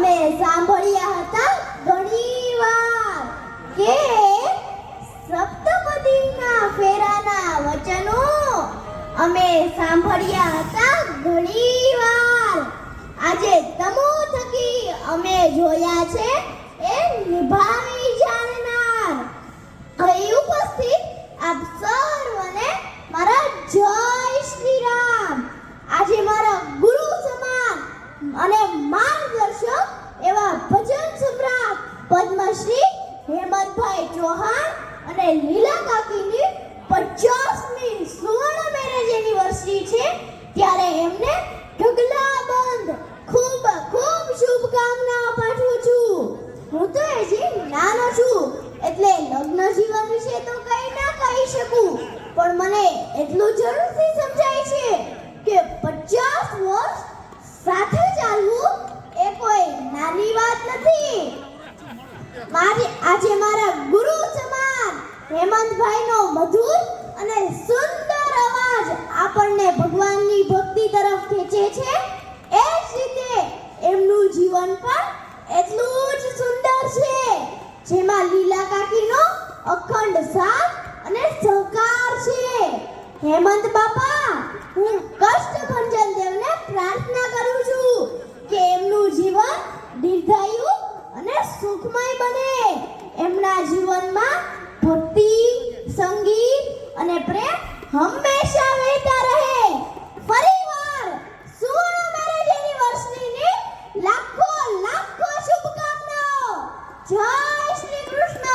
અમે સાંભળ્યા હતા ઘણીવાર કે સપ્તપદીના ફેરાના વચનો અમે સાંભળ્યા હતા ઘણીવાર. આજે તમો થકી અમે જોયા છે એ નિભાવી જાણનાર અહીં ઉપસ્થિત આપ સર્વને મારા જય શ્રી રામ આજે મારા ગુરુ સમાન અને માર્ગદર્શક એવા ભજન સમ્રાટ પદ્મશ્રી હેમંતભાઈ ચૌહાણ અને લીલા કાકીની પચાસમી સુવર્ણ મેરેજ એનિવર્સરી છે. ત્યારે એમને ઢગલા બંધ. ખૂબ ખૂબ શુભકામનાઓ પાઠવું છું. હું તો હજી નાનો છું, એટલે લગ્ન જીવન વિશે તો કંઈ ના કહી શકું. પણ મને એટલું જરૂરથી સમજાય છે કે મારી આજે મારા ગુરુ સમાન હેમંતભાઈનો મધુર અને સુંદર અવાજ આપણને ભગવાનની ભક્તિ તરફ ખેંચે છે. એ જ રીતે એમનું જીવન પણ એટલું જ સુંદર છે, જેમાં લીલા કાકીનો અખંડ સાથ અને સહકાર છે. હેમંત બાપા, હું કષ્ટભંજન દેવને પ્રાર્થના કરું છું કે એમનું જીવન દીર્ઘાયુ સુખમય બને. એમના જીવનમાં ભક્તિ, સંગીત અને પ્રેમ હંમેશા વહેતા રહે. ફરીવાર સુવર્ણ મેરેજ એનિવર્સરીની લાખો લાખો શુભકામનાઓ. જય શ્રી કૃષ્ણ.